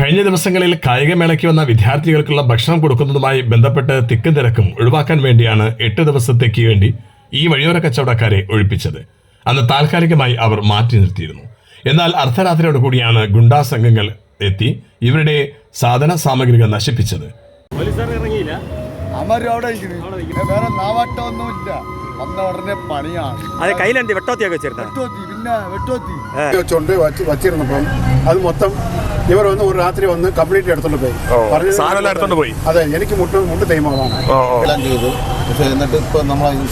കഴിഞ്ഞ ദിവസങ്ങളിൽ കായികമേളയ്ക്ക് വന്ന വിദ്യാർത്ഥികൾക്കുള്ള ഭക്ഷണം കൊടുക്കുന്നതുമായി ബന്ധപ്പെട്ട് തിക്കും തിരക്കും ഒഴിവാക്കാൻ വേണ്ടിയാണ് എട്ട് ദിവസത്തേക്ക് വേണ്ടി ഈ വഴിയോര കച്ചവടക്കാരെ ഒഴിപ്പിച്ചത്. അന്ന് താൽക്കാലികമായി അവർ മാറ്റി നിർത്തിയിരുന്നു. എന്നാൽ അർദ്ധരാത്രിയോട് കൂടിയാണ് ഗുണ്ടാ സംഘങ്ങൾ എത്തി ഇവരുടെ സാധന സാമഗ്രികൾ നശിപ്പിച്ചത്. പോലീസുകാർ ഇറങ്ങിയില്ല? അമരും അവിടെ ഇരിക്കുന്നു. വേറെ വന്ന ഉടനെ പണിയാണ്. അത് കയ്യിലെന്ത്? വെട്ടോത്തിയൊക്കെ വെച്ചിരുന്ന? വെട്ടുവത്തി പിന്നെ വെട്ടുവത്തി വെച്ചോണ്ട് വച്ച് വച്ചിരുന്നപ്പം അത് മൊത്തം ഇവർ വന്ന് ഒരു രാത്രി വന്ന് കംപ്ലീറ്റ് എടുത്തോണ്ട് പോയി. പറഞ്ഞത് സാധനം എടുത്തോണ്ട് പോയി. അതെ എനിക്ക് മുട്ട് മുട്ട് തേയ്മാതാണ് എല്ലാം ചെയ്തു. പക്ഷെ എന്നിട്ട് ഇപ്പൊ നമ്മളെ ഈ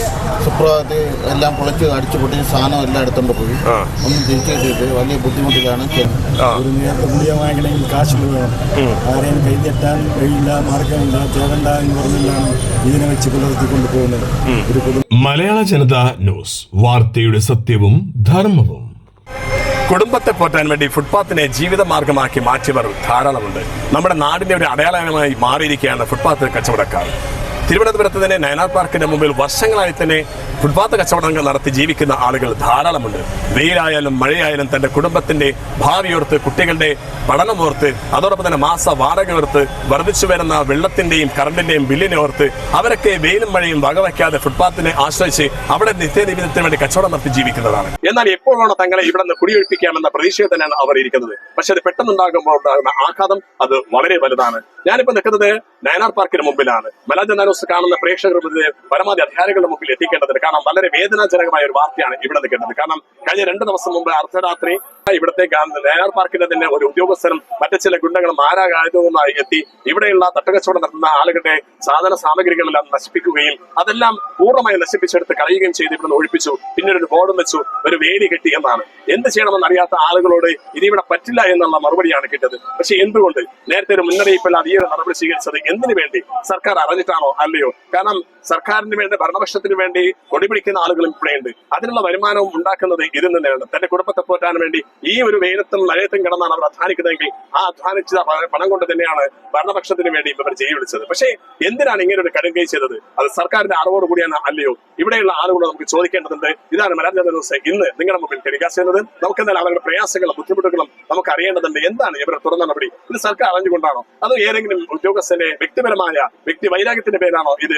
സുപ്രഭാതത്തിൽ എല്ലാം പൊളിച്ച് അടിച്ചു പൊട്ടി സാധനം എല്ലാം എടുത്തോണ്ട് പോയി. ഒന്നും തിരിച്ചു കിട്ടിയിട്ട് വലിയ ബുദ്ധിമുട്ടിലാണ്. ചെയ്യുന്നത് ഒരു നേരത്തെ കാശ് വേണം ആരെയും കൈ തെറ്റാൻ കഴിയില്ല. മാർഗമില്ല. തേടണ്ട എന്ന് പറഞ്ഞില്ലാണ് ഇതിനെ വെച്ച് പുലർത്തിക്കൊണ്ട് പോകുന്നത്. ഒരു കുടുംബം മലയാള ജനത ന്യൂസ്. വാർത്തയുടെ സത്യവും ധർമ്മവും. കുടുംബത്തെ പോറ്റാൻ വേണ്ടി ഫുട്പാത്തിനെ ജീവിത മാർഗമാക്കി മാറ്റിയവർ ധാരാളമുണ്ട്. നമ്മുടെ നാടിന്റെ ഒരു അടയാളമായി മാറിയിരിക്കുകയാണ് ഫുട്പാത്ത് കച്ചവടക്കാർ. തിരുവനന്തപുരത്ത് തന്നെ നയനാർ പാർക്കിന്റെ മുമ്പിൽ വർഷങ്ങളായി തന്നെ ഫുട്പാത്ത് കച്ചവടങ്ങൾ നടത്തി ജീവിക്കുന്ന ആളുകൾ ധാരാളമുണ്ട്. വെയിലായാലും മഴയായാലും തന്റെ കുടുംബത്തിന്റെ ഭാവിയോർത്ത് കുട്ടികളുടെ പഠനമോർത്ത് അതോടൊപ്പം തന്നെ മാസ വാടക ഓർത്ത് വർദ്ധിച്ചു വരുന്ന വെള്ളത്തിന്റെയും കറണ്ടിന്റെയും ബില്ലിനെ ഓർത്ത് അവരൊക്കെ വെയിലും മഴയും വകവയ്ക്കാതെ ഫുട്പാത്തിനെ ആശ്രയിച്ച് അവിടെ നിത്യനിമിതത്തിന് വേണ്ടി കച്ചവടം നടത്തി ജീവിക്കുന്നതാണ്. എന്നാൽ എപ്പോഴാണ് തങ്ങളെ ഇവിടെ നിന്ന് കുടിയൊഴിപ്പിക്കാമെന്ന പ്രതീക്ഷയിൽ തന്നെയാണ് അവർ ഇരിക്കുന്നത്. പക്ഷെ അത് പെട്ടെന്നുണ്ടാകുമ്പോൾ ഉണ്ടാകുന്ന ആഘാതം അത് വളരെ വലുതാണ്. ഞാനിപ്പോ നിൽക്കുന്നത് നയനാർ പാർക്കിന് മുമ്പിലാണ്. മലജന ന്യൂസ് കാണുന്ന പ്രേക്ഷകർ പരമാവധി അധികാരികളുടെ മുമ്പിൽ എത്തിക്കേണ്ടതുണ്ട്. കാരണം വളരെ വേദനാജനകമായ ഒരു വാർത്തയാണ് ഇവിടെ നിൽക്കുന്നത് കാരണം കഴിഞ്ഞ രണ്ട് ദിവസം മുമ്പ് അർദ്ധരാത്രി ഇവിടുത്തെ ഗാ- നയനാർ പാർക്കിന്റെ തന്നെ ഒരു ഉദ്യോഗസ്ഥനും മറ്റു ചില ഗുണ്ടകളും ആരാകായതുമായി എത്തി ഇവിടെയുള്ള തട്ടുകച്ചവടം നടത്തുന്ന ആളുകളുടെ സാധന സാമഗ്രികളെല്ലാം നശിപ്പിക്കുകയും അതെല്ലാം പൂർണമായി നശിപ്പിച്ചെടുത്ത് കളയുകയും ചെയ്ത് ഇവിടുന്ന് ഒഴിപ്പിച്ചു. പിന്നീട് ഒരു ബോർഡും വെച്ചു ഒരു വേലി കെട്ടി എന്നാണ്. എന്ത് ചെയ്യണമെന്ന് അറിയാത്ത ആളുകളോട് ഇനി ഇവിടെ പറ്റില്ല എന്നുള്ള മറുപടിയാണ് കിട്ടിയത്. പക്ഷെ എന്തുകൊണ്ട്? നേരത്തെ ഒരു മുന്നറിയിപ്പില്ലാതെ ഈ ഒരു നടപടി സ്വീകരിച്ചത് എന്തിനു വേണ്ടി? സർക്കാർ അറിഞ്ഞിട്ടാണോ അല്ലയോ? കാരണം സർക്കാരിന് വേണ്ടി ഭരണപക്ഷത്തിന് വേണ്ടി കൊടിപിടിക്കുന്ന ആളുകളും ഇവിടെയുണ്ട്. അതിനുള്ള വരുമാനവും ഉണ്ടാക്കുന്നത് ഇതിൽ നിന്നാണ്. തന്റെ കുടുംബത്തെ പോറ്റാൻ വേണ്ടി ഈ ഒരു വെയിലത്തും മഴയത്തും കിടന്നാണ് അവർ അധ്വാനിക്കുന്നതെങ്കിൽ ആ അധ്വാനിച്ച പണം കൊണ്ട് തന്നെയാണ് ഭരണപക്ഷത്തിന് വേണ്ടി ഇവർ ജയി വിളിച്ചത്. പക്ഷേ എന്തിനാണ് ഇങ്ങനെ ഒരു കടുങ്കൈ ചെയ്തത്? അത് സർക്കാരിന്റെ അറിവോട് കൂടിയാണ് അല്ലയോ? ഇവിടെയുള്ള ആളുകളോട് നമുക്ക് ചോദിക്കേണ്ടതുണ്ട്. ഇതാണ് മലയാള ന്യൂസ്. ഇന്ന് നിങ്ങളുടെ മുമ്പിൽ ടെലികാസ്റ്റ് ചെയ്യുന്നത് നമുക്ക് എന്തായാലും അവരുടെ പ്രയാസങ്ങളും ബുദ്ധിമുട്ടുകളും നമുക്ക് അറിയേണ്ടതുണ്ട്. എന്താണ് ഇവരുടെ തുറന്ന നടപടി? ഇത് സർക്കാർ അറിഞ്ഞുകൊണ്ടാണോ? അതോ ഏതെങ്കിലും ഉദ്യോഗസ്ഥന്റെ വ്യക്തിപരമായ വ്യക്തി വൈരാഗ്യത്തിന്റെ പേരാണോ ഇത്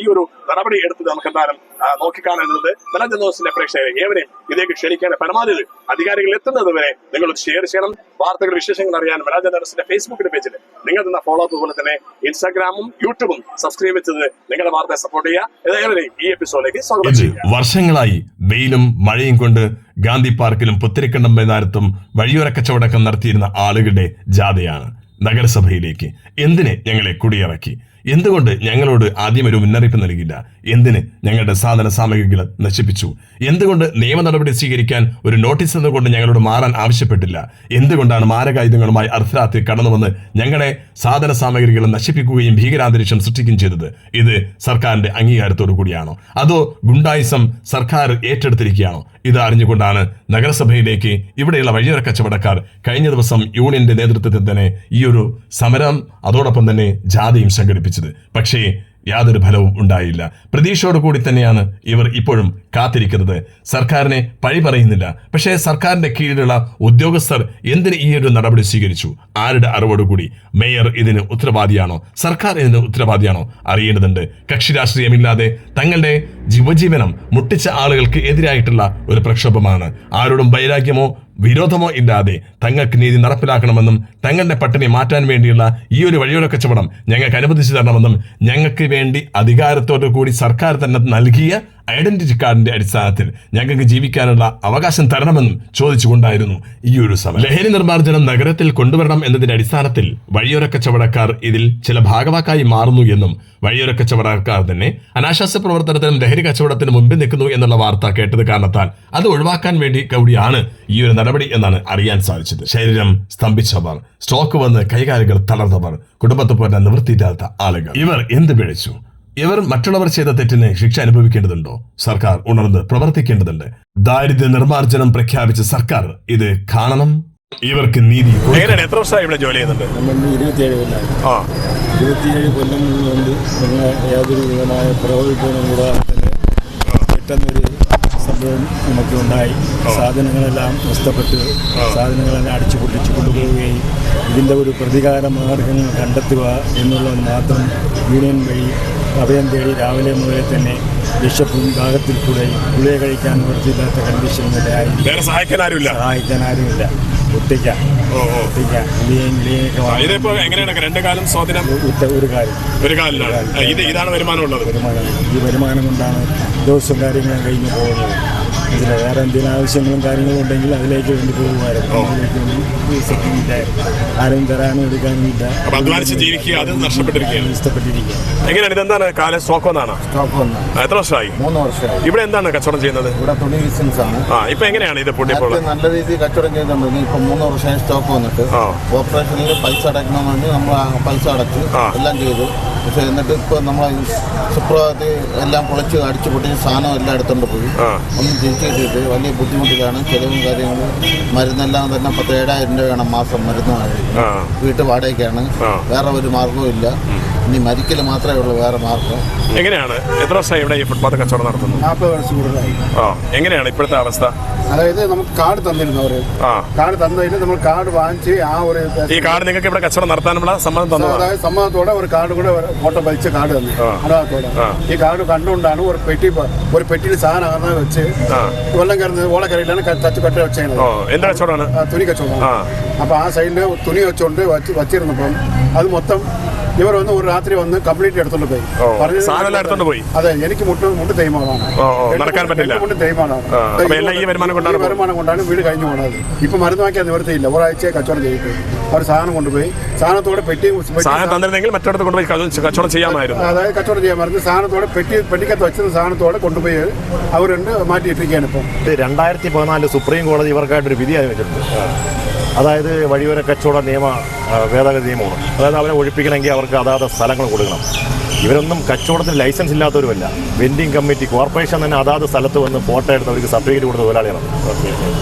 ഈ ഒരു നടപടി എടുത്തത് നമുക്ക് എന്തായാലും നോക്കിക്കാണേണ്ടത് മലയാള ന്യൂസിന്റെ പ്രേക്ഷകരെ ഏവരെയും ഇതിലേക്ക് ക്ഷണിക്കാൻ പരമാവധി അധികാരികൾ എത്തുന്നത് വരെ നിങ്ങൾ ഷെയർ ചെയ്യണം. വാർത്തകൾ വിശേഷങ്ങൾ അറിയാൻ മലയാള ന്യൂസിന്റെ ഫേസ്ബുക്കിന്റെ പേജിൽ നിങ്ങൾ തന്ന ഫോളോ അപ്പ് പോലെ തന്നെ ഇൻസ്റ്റാഗ്രാമും യൂട്യൂബും സബ്സ്ക്രൈബ് ചെയ്ത് നിങ്ങളുടെ വാർത്തയെ സപ്പോർട്ട് ചെയ്യുക. ഏതായാലും ഈ എപ്പിസോഡിലേക്ക് സ്വാഗതം ചെയ്യുക. വർഷങ്ങളായി വെയിലും മഴയും കൊണ്ട് ഗാന്ധി പാർക്കിലും പുത്തിരിക്കണ്ടം മൈതാനത്തും വഴിയോര കച്ചവടക്കം നടത്തിയിരുന്ന ആളുകളുടെ ജാഥയാണ് നഗരസഭയിലേക്ക്. എന്തിനെ ഞങ്ങളെ കുടിയിറക്കി? എന്തുകൊണ്ട് ഞങ്ങളോട് ആദ്യം ഒരു മുന്നറിയിപ്പ് നൽകിയില്ല? എന്തിന് ഞങ്ങളുടെ സാധന സാമഗ്രികൾ നശിപ്പിച്ചു? എന്തുകൊണ്ട് നിയമ നടപടി സ്വീകരിക്കാൻ ഒരു നോട്ടീസ് എന്നുകൊണ്ട് ഞങ്ങളോട് മാറാൻ ആവശ്യപ്പെട്ടില്ല? എന്തുകൊണ്ടാണ് മാരകായുധങ്ങളുമായി അർദ്ധരാത്രി കടന്നുവന്ന് ഞങ്ങളുടെ സാധന സാമഗ്രികൾ നശിപ്പിക്കുകയും ഭീകരാന്തരീക്ഷം സൃഷ്ടിക്കുകയും ചെയ്തത്? ഇത് സർക്കാരിന്റെ അംഗീകാരത്തോടു കൂടിയാണോ? അതോ ഗുണ്ടായിസം സർക്കാർ ഏറ്റെടുത്തിരിക്കുകയാണോ? ഇത് അറിഞ്ഞുകൊണ്ടാണ് നഗരസഭയിലേക്ക് ഇവിടെയുള്ള വഴിയോര കച്ചവടക്കാർ കഴിഞ്ഞ ദിവസം യൂണിയന്റെ നേതൃത്വത്തിൽ തന്നെ ഈ ഒരു സമരം അതോടൊപ്പം തന്നെ ജാഥയും സംഘടിപ്പിച്ചത്. പക്ഷേ യാതൊരു ഫലവും ഉണ്ടായില്ല. പ്രതീക്ഷയോടു കൂടി തന്നെയാണ് ഇവർ ഇപ്പോഴും കാത്തിരിക്കുന്നത്. സർക്കാരിനെ പഴി പറയുന്നില്ല. പക്ഷേ സർക്കാരിന്റെ കീഴിലുള്ള ഉദ്യോഗസ്ഥർ എന്തിന് ഈ ഒരു നടപടി സ്വീകരിച്ചു? ആരുടെ അറിവോടുകൂടി? മേയർ ഇതിന് ഉത്തരവാദിയാണോ? സർക്കാർ ഇതിന് ഉത്തരവാദിയാണോ? അറിയേണ്ടതുണ്ട്. കക്ഷി രാഷ്ട്രീയമില്ലാതെ തങ്ങളുടെ ജീവജീവനം മുട്ടിച്ച ആളുകൾക്ക് എതിരായിട്ടുള്ള ഒരു പ്രക്ഷോഭമാണ്. ആരോടും വൈരാഗ്യമോ വിരോധമോ ഇല്ലാതെ തങ്ങൾക്ക് നീതി നടപ്പിലാക്കണമെന്നും തങ്ങളുടെ പട്ടിണി മാറ്റാൻ വേണ്ടിയുള്ള ഈ ഒരു വഴിയുടെ കച്ചവടം ഞങ്ങൾക്ക് അനുവദിച്ചു തരണമെന്നും ഞങ്ങൾക്ക് വേണ്ടി അധികാരത്തോടു കൂടി സർക്കാർ തന്നെ നൽകിയ ഐഡന്റിറ്റി കാർഡിന്റെ അടിസ്ഥാനത്തിൽ ഞങ്ങൾക്ക് ജീവിക്കാനുള്ള അവകാശം തരണമെന്നും ചോദിച്ചുകൊണ്ടായിരുന്നു ഈ ഒരു സമരം. ലഹരി നിർമ്മാർജനം നഗരത്തിൽ കൊണ്ടുവരണം എന്നതിന്റെ അടിസ്ഥാനത്തിൽ വഴിയോര കച്ചവടക്കാർ ഇതിൽ ചില ഭാഗവാക്കായി മാറുന്നു എന്നും വഴിയോര കച്ചവടക്കാർ തന്നെ അനാശാസ്യ പ്രവർത്തനത്തിനും ലഹരി കച്ചവടത്തിന് മുമ്പിൽ നിൽക്കുന്നു എന്നുള്ള വാർത്ത കേട്ടത് കാരണത്താൽ അത് ഒഴിവാക്കാൻ വേണ്ടി കൂടിയാണ് ഈ ഒരു നടപടി എന്നാണ് അറിയാൻ സാധിച്ചത്. ശരീരം സ്തംഭിച്ചവർ സ്ട്രോക്ക് വന്ന് കൈകാലുകൾ തളർന്നവർ കുടുംബത്തെ പോലെ നിവൃത്തിയില്ലാത്ത ആളുകൾ. ഇവർ എന്ത് പിഴച്ചു ഇവർ മറ്റുള്ളവർ ചെയ്ത തെറ്റിന് ശിക്ഷ അനുഭവിക്കേണ്ടതുണ്ടോ? സർക്കാർ ഉണർന്ന് പ്രവർത്തിക്കേണ്ടതുണ്ട്. ദാരിദ്ര്യ നിർമ്മാർജനം പ്രഖ്യാപിച്ച സർക്കാർ ഇത് കാണണം. ഇവർക്ക് നീതി. എത്ര വർഷമായി ഇവിടെ ജോലി ചെയ്യുന്നുണ്ട്? നമ്മൾ ഇരുപത്തിയേഴ് കൊല്ലം ആ. ഇരുപത്തിയേഴ് കൊല്ലം കൊണ്ട് യാതൊരു വിധമായ പ്രകോപിപ്പവും കൂടാതെ തന്നെ പെട്ടെന്നൊരു സംഭവം നമുക്ക് ഉണ്ടായി സാധനങ്ങളെല്ലാം നഷ്ടപ്പെട്ട്. സാധനങ്ങളെല്ലാം അടിച്ചു പൊട്ടിച്ചു കൊണ്ടുപോവുകയും ഇതിന്റെ ഒരു പ്രതികാര മാർഗങ്ങൾ കണ്ടെത്തുക എന്നുള്ളത് മാത്രം യൂണിയൻ വഴി അഭയം തേടി രാവിലെ മുതലേ തന്നെ വിശപ്പും ദാഹത്തിൽ കൂടെ ഗുളിക കഴിക്കാൻ വൃത്തിയില്ലാത്ത കണ്ടീഷൻ സഹായിക്കാൻ ആരുമില്ല? സഹായിക്കാൻ ആരുമില്ല. ഒറ്റയ്ക്ക. ഓ ഓ. ഒറ്റയ്ക്ക. ഗുളികയും ഗുളികയൊക്കെ ആ, എങ്ങനെയാണ്? രണ്ട് കാലം സ്വാധീനം? ഒരു ഒരു കാലിലാണ്. ആ, ഇത് ഇതാണ് വരുമാനം ഉള്ളത് വരുമാനം. ഈ വരുമാനം കൊണ്ടാണ് ദിവസവും കാര്യങ്ങളും കഴിഞ്ഞു പോകുന്നത്. ഇതിൽ വേറെ എന്തെങ്കിലും ആവശ്യങ്ങളും കാര്യങ്ങളും ഉണ്ടെങ്കിൽ അതിലേക്ക് വേണ്ടി പോകുമായിരുന്നു. അതിലേക്ക് വേണ്ടി ഈ സെറ്റിലില്ല ആരും തരാനും എടുക്കാനും ഇല്ല അപ്പൊ അധ്വാനിച്ച് ജീവിക്കുക അത് നഷ്ടപ്പെട്ടിരിക്കുകയാണ്. ഇഷ്ടപ്പെട്ടിരിക്കുക എങ്ങനെയാണ് ഇതെന്താണ് കാല? സ്റ്റോക്ക് ഒന്നാണ് സ്റ്റോക്ക് വന്നു എത്ര വർഷമായി? മൂന്ന് വർഷമായി. ഇവിടെ എന്താണ് കച്ചവടം ചെയ്യുന്നത്? ഇവിടെ തുണി ബിസിനസ് ആണ്. ആ ഇപ്പൊ എങ്ങനെയാണ് ഇത് പൊട്ടിയപ്പോൾ നേരത്തെ നല്ല രീതിയിൽ കച്ചവടം ഇപ്പൊ മൂന്ന് വർഷമായി സ്റ്റോക്ക് വന്നിട്ട്. ആ. ഓപ്പറേഷനിൽ പൈസ അടയ്ക്കണമെന്ന് പറഞ്ഞ് നമ്മൾ ആ പൈസ അടച്ചു. ആ. എല്ലാം ചെയ്തു. പക്ഷെ എന്നിട്ട് ഇപ്പൊ നമ്മൾ സുപ്രഭാതത്തിൽ എല്ലാം പൊളിച്ച് അടിച്ചു പൊട്ടിച്ച് സാധനം എല്ലാം എടുത്തോണ്ട് പോയി. ആ. ഒന്നും തിരിച്ചു കിട്ടിയിട്ട് വലിയ ബുദ്ധിമുട്ടിലാണ്. ചിലവും കാര്യങ്ങളും മരുന്നെല്ലാം തന്നെ പത്ത് ഏഴായിരം രൂപ വേണം മാസം മരുന്ന് വീട്ട് വീട്ടു വാടകയ്ക്കാണ്. വേറെ ഒരു മാർഗവും ഇല്ല. ഇനി മരിക്കൽ മാത്രമേ ഉള്ളൂ വേറെ മാർഗം എങ്ങനെയാണ്? എത്ര വർഷമായി ഇവിടെ ഈ ഫുട്പാത്ത് കച്ചവടം നടത്തുന്നു? നാൽപ്പത് വർഷം കൂടുതലായി. ആ. എങ്ങനെയാണ് ഇപ്പോഴത്തെ അവസ്ഥ? അതായത് നമുക്ക് കാർഡ് തന്നിരുന്നു അവർ ആ. കാർഡ് തന്നതിന് നമ്മൾ കാർഡ് വാങ്ങിച്ച് ആ ഒരു ഈ കാർഡ് നിങ്ങൾക്ക് ഇവിടെ കച്ചവടം നടത്താനുള്ള സമ്മതം തന്നു അതായത് സമ്മതത്തോടെ ഒരു കാർഡ് കൂടെ ഒരു ഫോട്ടോ പതിച്ച കാർഡ് തന്നു. അതാകത്തോടെ ഈ കാർഡ് കണ്ടുകൊണ്ടാണ് ഒരു പെട്ടി ഒരു പെട്ടിയിൽ സാധനം വെച്ച് ആ. വെള്ളം കയറുന്നത് ഓളക്കരയിലാണ് ക- തച്ച് കട്ട വെച്ചത് ഓ എന്ത് കച്ചവടമാണ് തുണി കച്ചവടം ആ. അപ്പൊ ആ സൈഡിൽ തുണി വെച്ചോണ്ട് ഇവർ വന്ന് ഒരു രാത്രി വന്ന് കംപ്ലീറ്റ് എടുത്തോണ്ട് പോയി. സാധനം എടുത്തോണ്ട് പോയി? അതെ എനിക്ക് മുട്ട് മുട്ട് തേയ്മാനാണ് നടക്കാൻ പറ്റില്ല. മുട്ട് തേയ്മാനാണ് ഈ വരുമാനം കൊണ്ടാണ് വരുമാനം കൊണ്ടാണ് വീട് കഴിഞ്ഞു പോണത്. ഇപ്പൊ മരുന്ന് വാങ്ങിക്കാൻ നിവർത്തിയില്ല ഒരാഴ്ച കച്ചവടം ചെയ്തിട്ട് അവർ സാധനം കൊണ്ടുപോയി. സാധനത്തോടെ പെട്ടി പെട്ടി സാധനം തന്നിരുന്നെങ്കിൽ കൊണ്ടുപോയി കച്ചവടം- ചെയ്യാമായിരുന്നു. അതായത് കച്ചവടം ചെയ്യാൻ മരുന്ന് സാധനത്തോടെ പെട്ടി പെട്ടിക്കത്ത് വെച്ചിരുന്ന സാധനത്തോടെ കൊണ്ടുപോയി അവരുണ്ട് മാറ്റിയിട്ടിരിക്കുകയാണ് ഇപ്പം. രണ്ടായിരത്തി പതിനാലിൽ സുപ്രീം കോടതി ഇവർക്കായിട്ടൊരു വിധിയായി വെച്ചിട്ടുണ്ട്. അതായത് വഴിയോര കച്ചവട നിയമ ഭേദഗതി നിയമമാണ്. അതായത് അവരെ ഒഴിപ്പിക്കണമെങ്കിൽ അവർക്ക് അതാത് സ്ഥലങ്ങൾ കൊടുക്കണം. ഇവരൊന്നും കച്ചവടത്തിന് ലൈസൻസ് ഇല്ലാത്തവരുമല്ല. വെൻഡിങ് കമ്മിറ്റി കോർപ്പറേഷൻ തന്നെ അതാത് സ്ഥലത്ത് വന്ന് ഫോട്ടോ എടുത്ത് അവർക്ക് സർട്ടിഫിക്കറ്റ് കൊടുത്ത തൊഴിലാളികളാണ്.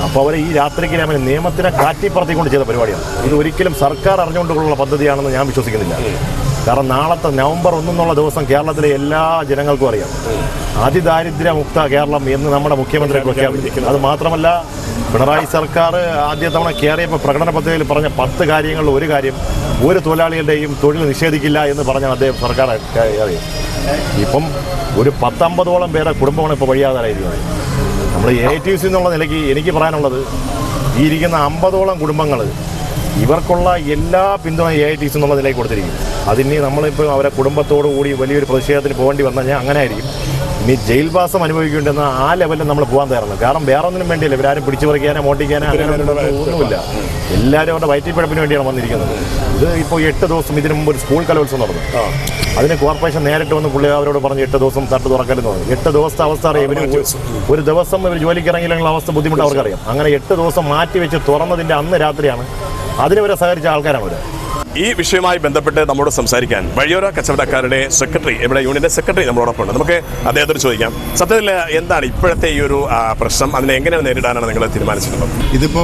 അപ്പോൾ അവർ ഈ രാത്രിക്ക് രാമൻ നിയമത്തിനെ കാറ്റിപ്പറത്തിക്കൊണ്ട് ചെയ്ത പരിപാടിയാണ്. ഇത് ഒരിക്കലും സർക്കാർ അറിഞ്ഞുകൊണ്ടുള്ള പദ്ധതിയാണെന്ന് ഞാൻ വിശ്വസിക്കുന്നില്ല. കാരണം നാളത്തെ നവംബർ ഒന്നെന്നുള്ള ദിവസം കേരളത്തിലെ എല്ലാ ജനങ്ങൾക്കും അറിയാം. അതിദാരിദ്ര്യമുക്ത കേരളം എന്ന് നമ്മുടെ മുഖ്യമന്ത്രി പ്രഖ്യാപിച്ചിരിക്കുന്നു. അത് മാത്രമല്ല പിണറായി സർക്കാർ ആദ്യ തവണ കയറിയപ്പോൾ പ്രകടന പദ്ധതിയിൽ പറഞ്ഞ പത്ത് കാര്യങ്ങളിൽ ഒരു കാര്യം ഒരു തൊഴിലാളികളുടെയും തൊഴിൽ നിഷേധിക്കില്ല എന്ന് പറഞ്ഞ അദ്ദേഹം സർക്കാർ അറിയാം ഇപ്പം ഒരു പത്തമ്പതോളം പേരെ കുടുംബമാണ് ഇപ്പോൾ വഴിയാതായിരിക്കുന്നത്. നമ്മൾ എ ടി സി എന്നുള്ള നിലയ്ക്ക് എനിക്ക് പറയാനുള്ളത് ഈ ഇരിക്കുന്ന അമ്പതോളം കുടുംബങ്ങൾ ഇവർക്കുള്ള എല്ലാ പിന്തുണയും എ ഐ ടി സി എന്നുള്ള നിലയിൽ കൊടുത്തിരിക്കും അതിനി നമ്മളിപ്പോൾ അവരെ കുടുംബത്തോടു കൂടി വലിയൊരു പ്രതിഷേധത്തിന് പോകേണ്ടി വന്നാൽ ഞാൻ അങ്ങനെ ആയിരിക്കും ഇനി ജയിൽവാസം അനുഭവിക്കേണ്ടെന്ന ആ ലെവലിൽ നമ്മൾ പോകാൻ തയ്യാറാണ്. കാരണം വേറെ ഒന്നിനും വേണ്ടിയില്ല. ഇവരാരും പിടിച്ചു പറിക്കാനോ മോട്ടിക്കാനോ അങ്ങനെ ഒന്നുമില്ല എല്ലാവരും അവരുടെ വയറ്റിപ്പിഴപ്പിന് വേണ്ടിയാണ് വന്നിരിക്കുന്നത്. ഇത് ഇപ്പോൾ എട്ട് ദിവസം ഇതിനു മുമ്പ് ഒരു സ്കൂൾ കലോത്സവം നടന്നു. അതിന് കോർപ്പറേഷൻ നേരിട്ട് വന്ന് പുള്ളി അവരോട് പറഞ്ഞു എട്ട് ദിവസം തട്ട് തുറക്കലെന്ന് പറഞ്ഞു. എട്ട് ദിവസത്തെ അവസ്ഥ അറിയാം. ഇവർ ഒരു ദിവസം ഇവർ ജോലിക്ക് ഇറങ്ങിയില്ലെങ്കിൽ അവസ്ഥ ബുദ്ധിമുട്ട് അവർക്കറിയാം. അങ്ങനെ എട്ട് ദിവസം മാറ്റി വെച്ച് തുറന്നതിന്റെ അന്ന് രാത്രിയാണ്. അതിനിവരെ സഹകരിച്ച ആൾക്കാരാണ് അവർ ഈ വിഷയവുമായി ബന്ധപ്പെട്ട് നമ്മോട് സംസാരിക്കാൻ വഴിയോര കച്ചവടക്കാരുടെ സെക്രട്ടറി ഇവിടെ യൂണിയന്റെ സെക്രട്ടറി നമ്മളോടൊപ്പം ഉണ്ട് നമുക്ക് അദ്ദേഹത്തോട് ചോദിക്കാം. സത്യത്തിൽ എന്താണ് ഇപ്പോഴത്തെ ഈ ഒരു പ്രശ്നം? അതിനെ എങ്ങനെ നേരിടാനാണ് നിങ്ങൾ തീരുമാനിച്ചിട്ടുള്ളത്? ഇതിപ്പോ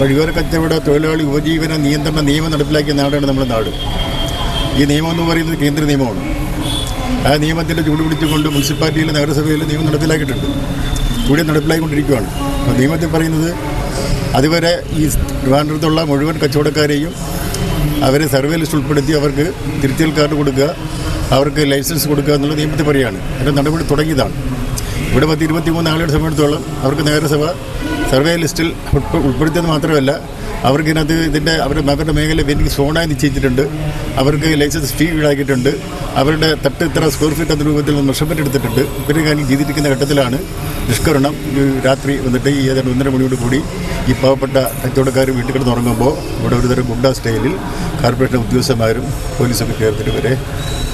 വഴിയോര കച്ചവട തൊഴിലാളി ഉപജീവന നിയന്ത്രണ നിയമം നടപ്പിലാക്കിയ നാടാണ് നമ്മുടെ നാട്. ഈ നിയമം എന്ന് പറയുന്നത് കേന്ദ്ര നിയമമാണ്. ആ നിയമത്തിന്റെ ചൂട് പിടിച്ചുകൊണ്ട് മുനിസിപ്പാലിറ്റിയിലെ നഗരസഭയിലെ നിയമം നടപ്പിലാക്കിയിട്ടുണ്ട്. ഇവിടെ നടപ്പിലാക്കിക്കൊണ്ടിരിക്കുകയാണ് അപ്പോൾ നിയമത്തിൽ പറയുന്നത് അതുവരെ ഈ ട്രിവാൻഡ്രത്തുള്ള മുഴുവൻ കച്ചവടക്കാരെയും അവരെ സർവേ ലിസ്റ്റ് ഉൾപ്പെടുത്തി അവർക്ക് തിരുത്തൽ കാർഡ് കൊടുക്കുക അവർക്ക് ലൈസൻസ് കൊടുക്കുക എന്നുള്ള നിയമത്തിൽ പറയുകയാണ് അതിന്റെ നടപടി തുടങ്ങിയതാണ്. ഇവിടെ പത്ത് ഇരുപത്തി മൂന്ന് ആളുകളുടെ സമയത്തോളം അവർക്ക് നഗരസഭ സർവേ ലിസ്റ്റിൽ ഉൾപ്പെ- ഉൾപ്പെടുത്തിയത് മാത്രമല്ല അവർക്ക് ഇതിനകത്ത് ഇതിന്റെ അവരുടെ അവരുടെ മേഖല വെൻഡിങ് സോണായി നിശ്ചയിച്ചിട്ടുണ്ട്. അവർക്ക് ലൈസൻസ് ഫീ ഈടാക്കിയിട്ടുണ്ട്. അവരുടെ തട്ട് ഇത്ര സ്ക്വയർ ഫീറ്റ് എന്ന രൂപത്തിൽ മെഷർമെന്റ് എടുത്തിട്ടുണ്ട്. ഇവരെ കാര്യം ചെയ്തിരിക്കുന്ന ഘട്ടത്തിലാണ് നിഷ്കരണം രാത്രി വന്നിട്ട് ഈ ഏതാണ്ട് ഒന്നര മണിയോട് കൂടി ഈ പാവപ്പെട്ട കച്ചവടക്കാർ വീട്ടിൽ കിടന്ന് ഉറങ്ങുമ്പോൾ ഇവിടെ ഒരുതരം ഗുണ്ട സ്റ്റൈലിൽ കോർപ്പറേഷൻ ഉദ്യോഗസ്ഥന്മാരും പോലീസൊക്കെ ചേർത്തിട്ട് ഇവരെ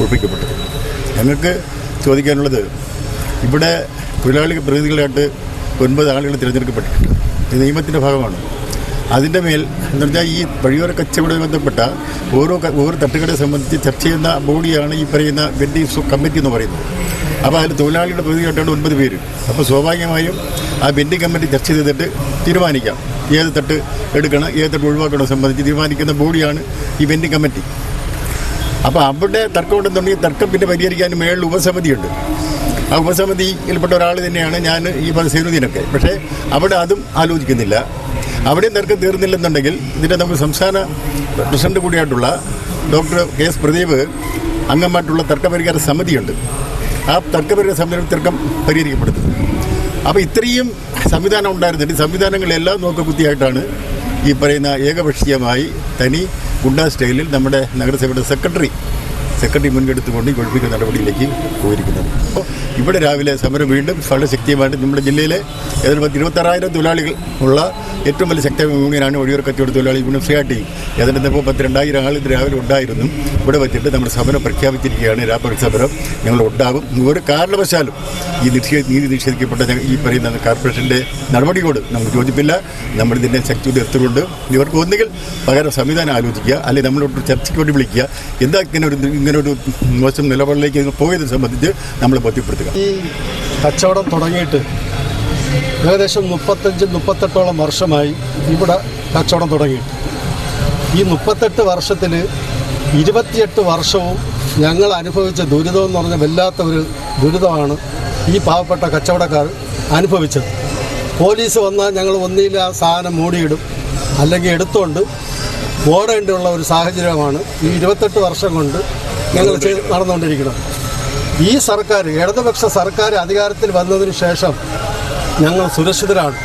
ഒഴിപ്പിക്കപ്പെട്ടത് ഞങ്ങൾക്ക് ചോദിക്കാനുള്ളത് ഇവിടെ തൊഴിലാളി പ്രതിനിധികളായിട്ട് ഒൻപത് ആളുകൾ തിരഞ്ഞെടുക്കപ്പെട്ടിട്ടുണ്ട്. ഇത് നിയമത്തിന്റെ ഭാഗമാണ്. അതിന്റെ മേൽ എന്ന് പറഞ്ഞാൽ ഈ വഴിയോര കച്ചവടവുമായി ബന്ധപ്പെട്ട ഓരോ ഓരോ തട്ടുകടയെ സംബന്ധിച്ച് ചർച്ച ചെയ്യുന്ന ബോഡിയാണ് ഈ പറയുന്ന വെഡ്ഡി കമ്മിറ്റി എന്ന് പറയുന്നത്. അപ്പോൾ അതിൽ തൊഴിലാളിയുടെ പ്രതിനിധിയായിട്ടാണ് ഒൻപത് പേര്. അപ്പോൾ സ്വാഭാവികമായും ആ വെഡ്ഡി കമ്മിറ്റി ചർച്ച ചെയ്തിട്ട് തീരുമാനിക്കാം. ഏത് തട്ട് എടുക്കണം ഏത് തട്ട് ഒഴിവാക്കണം സംബന്ധിച്ച് തീരുമാനിക്കുന്ന ബോഡിയാണ് ഈ വെൻഡി കമ്മിറ്റി. അപ്പോൾ അവിടെ തർക്കം ഉണ്ടെന്നുണ്ടെങ്കിൽ തർക്കം പിന്നെ പരിഹരിക്കാൻ മേളിൽ ഉപസമിതിയുണ്ട്. ആ ഉപസമിതിയിൽപ്പെട്ട ഒരാൾ തന്നെയാണ് ഞാൻ ഈ പറഞ്ഞ സേനുദ്ദീനൊക്കെ. പക്ഷേ അവിടെ അതും ആലോചിക്കുന്നില്ല. അവിടെ നേർക്ക് തീർന്നില്ലെന്നുണ്ടെങ്കിൽ ഇതിന്റെ നമുക്ക് സംസ്ഥാന പ്രസിഡന്റ് കൂടിയായിട്ടുള്ള ഡോക്ടർ കെ എസ് പ്രദീപ് അംഗമായിട്ടുള്ള തർക്കപരിഹാര സമിതിയുണ്ട്. ആ തർക്കപരിഹാര സമിതിയുടെ തർക്കം പരിഹരിക്കപ്പെടുന്നത് അപ്പോൾ ഇത്രയും സംവിധാനം ഉണ്ടായിരുന്നിട്ട് സംവിധാനങ്ങളെല്ലാം നോക്കുകുത്തിയായിട്ടാണ് ഈ പറയുന്ന ഏകപക്ഷീയമായി തനി ഗുണ്ടാ സ്റ്റൈലിൽ നമ്മുടെ നഗരസഭയുടെ സെക്രട്ടറി സെക്രട്ടറി മുൻകെടുത്തുകൊണ്ട് ഒഴിപ്പിക്കുന്ന നടപടിയിലേക്ക് പോയിരിക്കുന്നത്. അപ്പോൾ ഇവിടെ രാവിലെ സമരം വീണ്ടും വളരെ ശക്തിയുമായിട്ട് നമ്മുടെ ജില്ലയിലെ ഏതാണ്ട് പത്ത് ഇരുപത്താറായിരം തൊഴിലാളികൾ ഉള്ള ഏറ്റവും വലിയ ശക്തമായ യൂണിയനാണ് ഒഴിയൂർ കച്ചവട തൊഴിലാളി സിയാട്ടി ഏതാണ്ട് ഇപ്പോൾ പത്ത് രണ്ടായിരം ആൾ രാവിലെ ഉണ്ടായിരുന്നു. ഇവിടെ വെച്ചിട്ട് നമ്മൾ സമരം പ്രഖ്യാപിച്ചിരിക്കുകയാണ്. രാപ്പകൽ സമരം ഞങ്ങൾ ഉണ്ടാകും. ഒരു കാരണവശാലും ഈ നിഷേ നീതി നിഷേധിക്കപ്പെട്ട ഈ പറയുന്ന കോർപ്പറേഷന്റെ നടപടിയോട് നമുക്ക് യോജിപ്പില്ല. ഇതിനെ ശക്തി എത്തുന്നുണ്ട്. ഇവർക്ക് ഒന്നുകിൽ പകരം സംവിധാനം ആലോചിക്കുക അല്ലെങ്കിൽ നമ്മളോട് ചർച്ചയ്ക്ക് വേണ്ടി വിളിക്കുക. എന്താ ഇങ്ങനെ ഒരു ഇങ്ങനെ ഒരു മോശം നിലപാടിലേക്ക് പോയത് പോയതിനെ സംബന്ധിച്ച് നമ്മൾ ബോധ്യപ്പെടുത്തുക. ഈ കച്ചവടം തുടങ്ങിയിട്ട് ഏകദേശം മുപ്പത്തഞ്ച് മുപ്പത്തെട്ടോളം വർഷമായി ഇവിടെ കച്ചവടം തുടങ്ങിയിട്ട്. ഈ മുപ്പത്തെട്ട് വർഷത്തിൽ ഇരുപത്തിയെട്ട് വർഷവും ഞങ്ങൾ അനുഭവിച്ച ദുരിതം എന്ന് പറഞ്ഞാൽ വല്ലാത്ത ഒരു ദുരിതമാണ് ഈ പാവപ്പെട്ട കച്ചവടക്കാർ അനുഭവിച്ചത്. പോലീസ് വന്നാൽ ഞങ്ങൾ ഒന്നിയില്ല ആ സാധനം മൂടിയിടും. അല്ലെങ്കിൽ എടുത്തുകൊണ്ട് ഓടേണ്ടിയുള്ള ഒരു സാഹചര്യമാണ് ഈ ഇരുപത്തെട്ട് വർഷം കൊണ്ട് ഞങ്ങൾ നടന്നുകൊണ്ടിരിക്കുന്നത് ഈ സർക്കാർ ഇടതുപക്ഷ സർക്കാർ അധികാരത്തിൽ വന്നതിന് ശേഷം ഞങ്ങൾ സുരക്ഷിതരാണ്.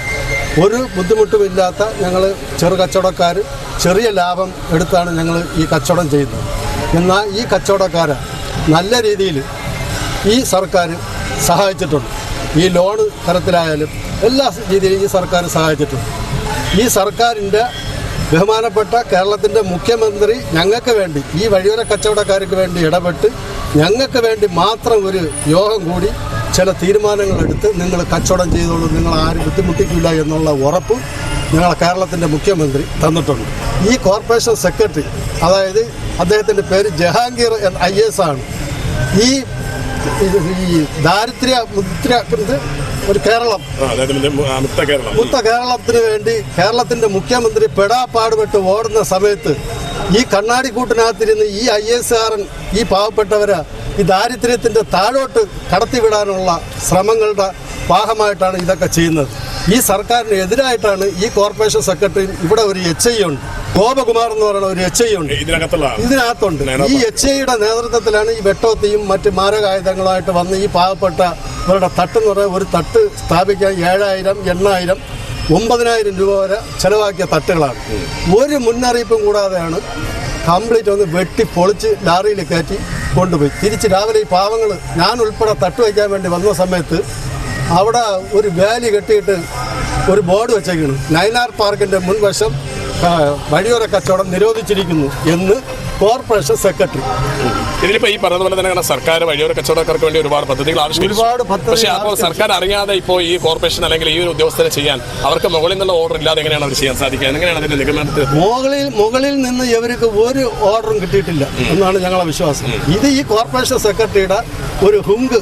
ഒരു ബുദ്ധിമുട്ടുമില്ലാത്ത ഞങ്ങൾ ചെറു കച്ചവടക്കാർ ചെറിയ ലാഭം എടുത്താണ് ഞങ്ങൾ ഈ കച്ചവടം ചെയ്യുന്നത്. എന്നാൽ ഈ കച്ചവടക്കാരെ നല്ല രീതിയിൽ ഈ സർക്കാർ സഹായിച്ചിട്ടുണ്ട്. ഈ ലോണ് തരത്തിലായാലും എല്ലാ രീതിയിലും ഈ സർക്കാർ സഹായിച്ചിട്ടുണ്ട്. ഈ സർക്കാരിന്റെ ബഹുമാനപ്പെട്ട കേരളത്തിന്റെ മുഖ്യമന്ത്രി ഞങ്ങൾക്ക് വേണ്ടി ഈ വഴിയോര കച്ചവടക്കാർക്ക് വേണ്ടി ഇടപെട്ട് ഞങ്ങൾക്ക് വേണ്ടി മാത്രം ഒരു യോഗം കൂടി ചില തീരുമാനങ്ങൾ എടുത്ത് നിങ്ങൾ കച്ചവടം ചെയ്തോളൂ നിങ്ങൾ ആരും ബുദ്ധിമുട്ടിക്കില്ല എന്നുള്ള ഉറപ്പ് ഞങ്ങളെ കേരളത്തിന്റെ മുഖ്യമന്ത്രി തന്നിട്ടുണ്ട്. ഈ കോർപ്പറേഷൻ സെക്രട്ടറി അതായത് അദ്ദേഹത്തിന്റെ പേര് ജഹാംഗീർ ഐ എസ് ആണ്. ഈ ദാരിദ്ര്യ മുദ്ര ഒരു കേരളം. മുത്ത കേരളത്തിന് വേണ്ടി കേരളത്തിന്റെ മുഖ്യമന്ത്രി പെടാപ്പാടുപെട്ട് ഓടുന്ന സമയത്ത് ഈ കണ്ണാടിക്കൂട്ടിനകത്തിരുന്ന് ഈ ഐ എസ് ആറൻ ഈ പാവപ്പെട്ടവരെ ഈ ദാരിദ്ര്യത്തിന്റെ താഴോട്ട് കടത്തിവിടാനുള്ള ശ്രമങ്ങളുടെ ഭാഗമായിട്ടാണ് ഇതൊക്കെ ചെയ്യുന്നത്. ഈ സർക്കാരിന് എതിരായിട്ടാണ് ഈ കോർപ്പറേഷൻ സെക്രട്ടറി ഇവിടെ ഒരു എച്ച് ഐ ഉണ്ട്. ഗോപകുമാർ എന്ന് പറയുന്ന ഒരു എച്ച് ഐ ഉണ്ട്. ഇതിനകത്തുണ്ട്. ഈ എച്ച് ഐയുടെ നേതൃത്വത്തിലാണ് ഈ വെട്ടോത്തിയും മറ്റ് മാരകായുധങ്ങളുമായിട്ട് വന്ന് ഈ പാവപ്പെട്ട ഇവരുടെ തട്ടെന്ന് പറഞ്ഞാൽ ഒരു തട്ട് സ്ഥാപിക്കാൻ ഏഴായിരം എണ്ണായിരം ഒമ്പതിനായിരം രൂപ വരെ ചെലവാക്കിയ തട്ടുകളാണ്. ഒരു മുന്നറിയിപ്പും കൂടാതെയാണ് കംപ്ലീറ്റ് ഒന്ന് വെട്ടി പൊളിച്ച് ലാറിയിൽ കയറ്റി കൊണ്ടുപോയി. തിരിച്ച് രാവിലെ ഈ പാവങ്ങൾ ഞാൻ ഉൾപ്പെടെ തട്ട് വയ്ക്കാൻ വേണ്ടി വന്ന സമയത്ത് അവിടെ ഒരു വാലി കെട്ടിയിട്ട് ഒരു ബോർഡ് വെച്ചേക്കുന്നു നൈനാർ പാർക്കിന്റെ മുൻവശം വഴിയോര കച്ചവടം നിരോധിച്ചിരിക്കുന്നു എന്ന് കോർപ്പറേഷൻ സെക്രട്ടറി ഇതിലിപ്പോ ഈ പറഞ്ഞ പോലെ തന്നെ സർക്കാർ വഴിയോര കച്ചവടക്കാർക്ക് വേണ്ടി ഒരുപാട് പദ്ധതികൾ ആവിഷ്കരിച്ചു. പക്ഷേ അപ്പോൾ സർക്കാർ അറിയാതെ ഇപ്പോൾ ഈ കോർപ്പറേഷൻ അല്ലെങ്കിൽ ഈ ഒരു ഉദ്യോഗസ്ഥരെ ചെയ്യാൻ അവർക്ക് മുകളിൽ നിന്നുള്ള ഓർഡർ ഇല്ലാതെ എങ്ങനെയാണ് അവർ ചെയ്യാൻ സാധിക്കുക? എങ്ങനെയാണ് അതിന്റെ നിഗമനത്തിൽ മുകളിൽ മുകളിൽ നിന്ന് ഇവർക്ക് ഒരു ഓർഡറും കിട്ടിയിട്ടില്ല എന്നാണ് ഞങ്ങളുടെ വിശ്വാസം. ഇത് ഈ കോർപ്പറേഷൻ സെക്രട്ടറിയുടെ ഒരു ഹുങ്ക്.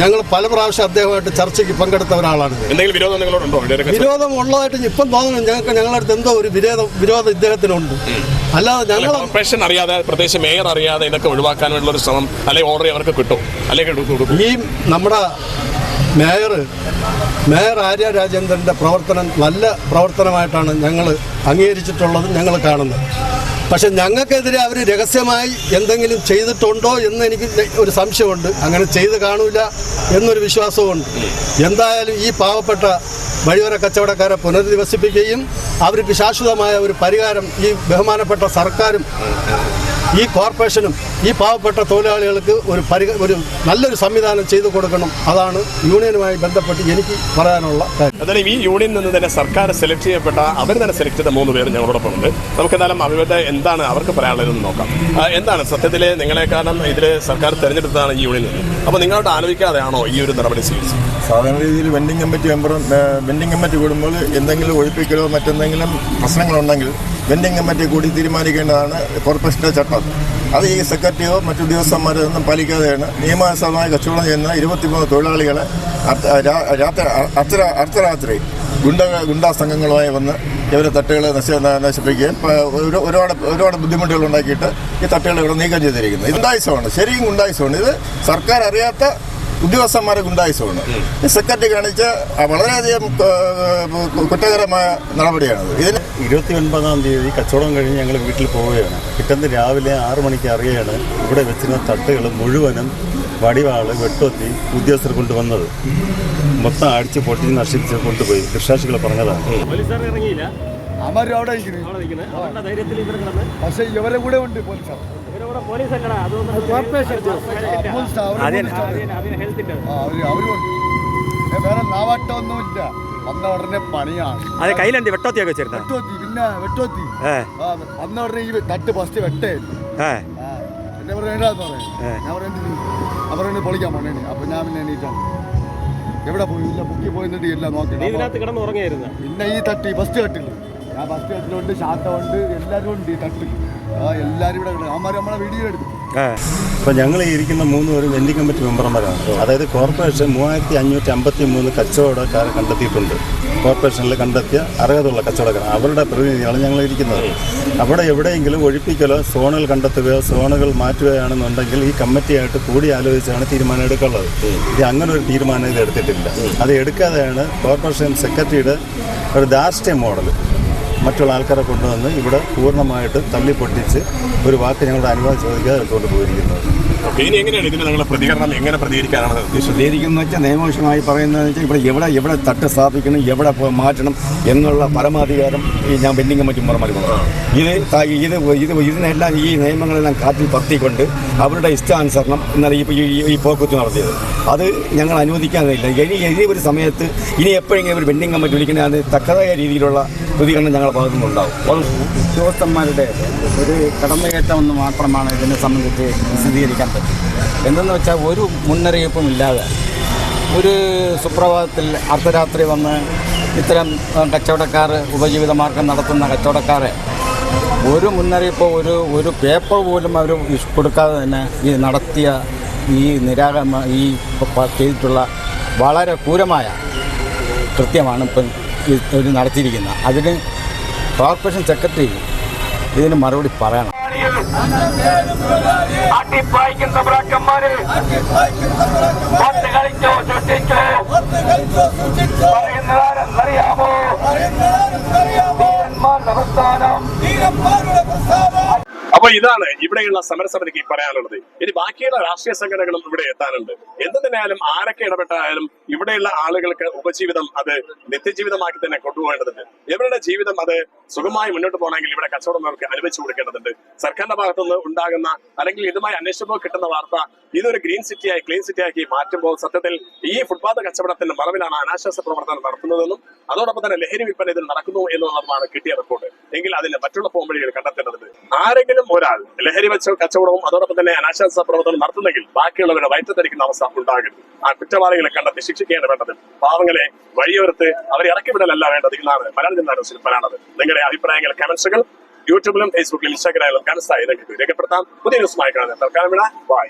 ഞങ്ങൾ പല പ്രാവശ്യം അദ്ദേഹമായിട്ട് ചർച്ചയ്ക്ക് പങ്കെടുത്ത ഒരാളാണ് എന്തെങ്കിലും വിരോധം നിങ്ങളോടുണ്ടോ വിരോധം ഉള്ളതായിട്ട് ഇപ്പം തോന്നുന്നു ഞങ്ങൾക്ക് ഞങ്ങളുടെ അടുത്ത് എന്തോ ഒരു വിരോധം വിരോധം ഇദ്ദേഹത്തിനുണ്ട്. അല്ലാതെ ഞങ്ങൾ കോർപ്പറേഷൻ അറിയാതെ പ്രത്യേകിച്ച് മേയർ അറിയാതെ ഇതൊക്കെ ഒഴിവാക്കാനുള്ള ഒരു ശ്രമം അല്ലെങ്കിൽ ഓർഡർ അവർക്ക് കിട്ടും. അല്ലെങ്കിൽ ഈ നമ്മുടെ മേയർ മേയർ ആര്യ രാജേന്ദ്രന്റെ പ്രവർത്തനം നല്ല പ്രവർത്തനമായിട്ടാണ് ഞങ്ങൾ അംഗീകരിച്ചിട്ടുള്ളത് ഞങ്ങൾ കാണുന്നത്. പക്ഷെ ഞങ്ങൾക്കെതിരെ അവർ രഹസ്യമായി എന്തെങ്കിലും ചെയ്തിട്ടുണ്ടോ എന്ന് എനിക്ക് ഒരു സംശയമുണ്ട്. അങ്ങനെ ചെയ്ത് കാണൂല എന്നൊരു വിശ്വാസവുമുണ്ട്. എന്തായാലും ഈ പാവപ്പെട്ട വഴിയോര കച്ചവടക്കാരെ പുനരധിവസിപ്പിക്കുകയും അവർക്ക് ശാശ്വതമായ ഒരു പരിഹാരം ഈ ബഹുമാനപ്പെട്ട സർക്കാരും ഈ കോർപ്പറേഷനും ഈ പാവപ്പെട്ട തൊഴിലാളികൾക്ക് ഒരു പരി ഒരു നല്ലൊരു സംവിധാനം ചെയ്തു കൊടുക്കണം. അതാണ് യൂണിയനുമായി ബന്ധപ്പെട്ട് എനിക്ക് പറയാനുള്ള കാര്യം. എന്തായാലും ഈ യൂണിയനിൽ നിന്ന് തന്നെ സർക്കാർ സെലക്ട് ചെയ്യപ്പെട്ട അവർ തന്നെ സെലക്ട് ചെയ്ത മൂന്ന് പേര് ഞങ്ങളോടൊപ്പം ഉണ്ട്. നമുക്ക് എന്തായാലും അവരുടെ എന്താണ് അവർക്ക് പറയാനുള്ളതെന്ന് നോക്കാം. എന്താണ് സത്യത്തിൽ നിങ്ങളെ കാരണം ഇതിൽ സർക്കാർ തിരഞ്ഞെടുത്തതാണ് ഈ യൂണിയൻ അപ്പോൾ നിങ്ങളോട് ആലോചിക്കാതെയാണോ ഈ ഒരു നടപടി സ്വീകരിച്ചത്? സാധാരണ രീതിയിൽ വെൻഡിങ് കമ്മിറ്റി മെമ്പറും വെൻഡിങ് കമ്മിറ്റി കൂടുമ്പോൾ എന്തെങ്കിലും ഒഴിപ്പിക്കലോ മറ്റെന്തെങ്കിലും പ്രശ്നങ്ങളുണ്ടെങ്കിൽ വെൻഡിങ് കമ്മിറ്റി കൂടി തീരുമാനിക്കേണ്ടതാണ് കോർപ്പറേഷന്റെ ചട്ടം. അത് ഈ സെക്രട്ടറിയോ മറ്റു ഉദ്യോഗസ്ഥന്മാരോ ഒന്നും പാലിക്കാതെയാണ് നിയമാനുസൃതമായി കച്ചവടം ചെയ്യുന്ന ഇരുപത്തിമൂന്ന് തൊഴിലാളികളെ അർദ്ധരാത്രി ഗുണ്ട ഗുണ്ടാ സംഘങ്ങളുമായി വന്ന് ഇവരെ തട്ടുകൾ നശിപ്പിക്കുകയും ഒരുപാട് ഒരുപാട് ബുദ്ധിമുട്ടുകൾ ഉണ്ടാക്കിയിട്ട് ഈ തട്ടുകൾ ഇവിടെ നീക്കം ചെയ്തിരിക്കുന്നത് ഗുണ്ടായുസമാണ് ശരിയും ഗുണ്ടായുസമാണ്. ഇത് സർക്കാർ അറിയാത്ത ഉദ്യോഗസ്ഥന്മാരെ ഗുണ്ടായുസമാണ് സെക്രട്ടറി കാണിച്ച വളരെയധികം കുറ്റകരമായ നടപടിയാണത്. ഇതിന് ഇരുപത്തി ഒൻപതാം തീയതി കച്ചവടം കഴിഞ്ഞ് ഞങ്ങൾ വീട്ടിൽ പോവുകയാണ്. പിറ്റേന്ന് രാവിലെ ആറ് മണിക്ക് അറിയാണ് ഇവിടെ വെച്ചിരുന്ന തട്ടുകൾ മുഴുവനും വടിവാൾ വെട്ടൊത്തി ഉദ്യോഗസ്ഥർ കൊണ്ടുവന്നത്. മൊത്തം അടിച്ച് പൊട്ടി നശിപ്പിച്ച് കൊണ്ടുപോയി. ദൃശാക്ഷികൾ പറഞ്ഞതാണ്. അവരും അവിടെ പക്ഷെ ഇവരെ കൂടെ ഉണ്ട് പോലീസ് വേറെ വന്ന ഉടനെ പണിയാണ്. അത് കയ്യിലെന്ത്? വെട്ടോത്തിയൊക്കെ വെച്ചിരുന്ന? വെട്ടോത്തി പിന്നെ വെട്ടോത്തി. വന്ന ഉടനെ ഈ തട്ട് ഫസ്റ്റ് എന്നെ പറയണ്ടാന്ന് പറയാം? ഞാൻ പറയുന്നത് ഞാൻ പറയുന്നത് പൊളിക്കാൻ പോണേ അപ്പൊ ഞാൻ പിന്നെ എണീറ്റാണ് എവിടെ പോയി? ഇല്ല പൊക്കി പോയി ഇല്ല നോക്കി. നീ കിടന്ന് ഉറങ്ങിയായിരുന്നു? പിന്നെ ഈ തട്ട് ഈ ഫസ്റ്റ് തട്ടില്ല? ഞാൻ ഫസ്റ്റ് തട്ടിലുണ്ട് ശാന്തമുണ്ട് എല്ലാവരും ഉണ്ട് ഈ തട്ടിൽ എല്ലാവരും ഇവിടെ കിടക്കും അവന്മാർ നമ്മളെ വീഡിയോ ഇപ്പം ഞങ്ങൾ ഇരിക്കുന്ന മൂന്ന് പേരും വെൻഡിംഗ് കമ്മിറ്റി മെമ്പർമാരാണ്. അതായത് കോർപ്പറേഷൻ മൂവായിരത്തി അഞ്ഞൂറ്റി അമ്പത്തി മൂന്ന് കച്ചവടക്കാരെ കണ്ടെത്തിയിട്ടുണ്ട്. കോർപ്പറേഷനിൽ കണ്ടെത്തിയ അർഹതയുള്ള കച്ചവടക്കാർ. അവരുടെ പ്രതിനിധിയാണ് ഞങ്ങൾ ഇരിക്കുന്നത്. അവിടെ എവിടെയെങ്കിലും ഒഴിപ്പിക്കലോ സോണുകൾ കണ്ടെത്തുകയോ സോണുകൾ മാറ്റുകയാണെന്നുണ്ടെങ്കിൽ ഈ കമ്മിറ്റിയായിട്ട് കൂടി ആലോചിച്ചാണ് തീരുമാനം എടുക്കുള്ളത് ഇത് അങ്ങനെ ഒരു തീരുമാനം ഇത് എടുത്തിട്ടില്ല. അത് എടുക്കാതെയാണ് കോർപ്പറേഷൻ സെക്രട്ടറിയുടെ ഒരു ധാർഷ്ട്യ മോഡൽ മറ്റുള്ള ആൾക്കാരെ കൊണ്ടുവന്ന് ഇവിടെ പൂർണമായിട്ട് തള്ളി പൊട്ടിച്ച് ഒരു വാക്ക് ഞങ്ങളുടെ അനുവാദം ചോദിക്കാതെ എടുത്തുകൊണ്ട് പോയിരിക്കുന്നത്. ഇനി എങ്ങനെയാണ് ഇതിന് നിങ്ങളുടെ പ്രതികരണം എങ്ങനെ പ്രതികരിക്കാനാണ് പ്രതികരിക്കുന്ന വെച്ചാൽ നിയമവശമായി പറയുന്നത് വെച്ചാൽ ഇവിടെ എവിടെ എവിടെ തട്ട് സ്ഥാപിക്കണം എവിടെ മാറ്റണം എന്നുള്ള പരമാധികാരം ഈ ഞാൻ ബെൻഡിങ് കമ്മിറ്റി മുറമാറി ഇത് ഇത് ഇത് ഇതിനെല്ലാം ഈ നിയമങ്ങളെല്ലാം കാറ്റിൽ പത്തിക്കൊണ്ട് അവരുടെ ഇഷ്ടാനുസരണം എന്നാൽ ഈ ഈ- പോക്കുത്ത് നടത്തിയത്. അത് ഞങ്ങൾ അനുവദിക്കാനില്ല. ഇനി ഇനി ഒരു സമയത്ത് ഇനി എപ്പോഴെങ്കിലും ഒരു ബെൻഡിങ് കമ്മിറ്റി വിളിക്കുന്ന തക്കതായ രീതിയിലുള്ള പ്രതികരണം ഞങ്ങളുടെ ഭാഗത്തു നിന്നുണ്ടാവും ഉദ്യോഗസ്ഥന്മാരുടെ ഒരു കടമയേറ്റമെന്ന് മാത്രമാണ് ഇതിനെ സംബന്ധിച്ച് വിശദീകരിക്കാൻ പറ്റും. എന്തെന്ന് വെച്ചാൽ ഒരു മുന്നറിയിപ്പും ഇല്ലാതെ ഒരു സുപ്രഭാതത്തിൽ അർദ്ധരാത്രി വന്ന് ഇത്തരം കച്ചവടക്കാർ ഉപജീവിത മാർഗം നടത്തുന്ന കച്ചവടക്കാരെ ഒരു മുന്നറിയിപ്പോ ഒരു ഒരു പേപ്പർ പോലും അവർ കൊടുക്കാതെ തന്നെ ഈ നടത്തിയ ഈ നിരാക ഈ ചെയ്തിട്ടുള്ള വളരെ ക്രൂരമായ കൃത്യമാണ് ഇപ്പം ഇത് നടത്തിയിരിക്കുന്നത് അതിന് കോർപ്പറേഷൻ സെക്രട്ടറി ഇതിന് മറുപടി പറയണം. അപ്പൊ ഇതാണ് ഇവിടെയുള്ള സമരസമിതിക്ക് പറയാനുള്ളത്. ഇനി ബാക്കിയുള്ള രാഷ്ട്രീയ സംഘടനകളും ഇവിടെ എത്താനുണ്ട്. എന്ത് തന്നെയായാലും ആരൊക്കെ ഇടപെട്ടായാലും ഇവിടെയുള്ള ആളുകൾക്ക് ഉപജീവിതം അത് നിത്യജീവിതമാക്കി തന്നെ കൊണ്ടുപോകേണ്ടതുണ്ട്. ഇവരുടെ ജീവിതം അത് സുഖമായി മുന്നോട്ട് പോകണമെങ്കിൽ ഇവിടെ കച്ചവടം അവർക്ക് അനുവദിച്ചു കൊടുക്കേണ്ടതുണ്ട്. സർക്കാരിന്റെ ഭാഗത്തുനിന്ന് ഉണ്ടാകുന്ന അല്ലെങ്കിൽ ഇതുമായി അന്വേഷിച്ചപ്പോൾ കിട്ടുന്ന വാർത്ത ഇതൊരു ഗ്രീൻ സിറ്റിയായി ക്ലീൻ സിറ്റിയാക്കി മാറ്റുമ്പോൾ സത്യത്തിൽ ഈ ഫുട്പാത്ത് കച്ചവടത്തിന്റെ മറവിലാണ് അനാശ്വാസ പ്രവർത്തനം നടത്തുന്നതെന്നും അതോടൊപ്പം തന്നെ ലഹരി വിൽപ്പന ഇതിൽ നടക്കുന്നു എന്നുള്ളതുമാണ് കിട്ടിയ റിപ്പോർട്ട് എങ്കിൽ അതിന് മറ്റുള്ള പോംവഴികൾ കണ്ടെത്തേണ്ടതുണ്ട്. ആരെങ്കിലും ഒരാൾ ലഹരി വെച്ച കച്ചവടവും അതോടൊപ്പം തന്നെ അനാശാസ പ്രവർത്തനം നടത്തുന്നെങ്കിൽ ബാക്കിയുള്ളവരുടെ വയറ്റത്തടിക്കുന്ന അവസ്ഥ ഉണ്ടാകരുത് ആ കുറ്റവാളികളെ കണ്ടെത്തി ശിക്ഷിക്കുകയാണ് വേണ്ടത്. പാവങ്ങളെ വഴിയോരത്ത് അവരെ ഇറക്കി വിടലല്ല വേണ്ടത് എന്നാണ് മലയാള ജില്ലാ ന്യൂസിൽ പറയാനുള്ളത്. നിങ്ങളുടെ അഭിപ്രായങ്ങൾ കമന്റ്സുകൾ യൂട്യൂബിലും ഫേസ്ബുക്കിലും ഇൻസ്റ്റാഗ്രാമിലും നിങ്ങൾക്ക് രേഖപ്പെടുത്താം. പുതിയ ന്യൂസുമായി കാണുന്നത് തൽക്കാലം വിട ബൈ.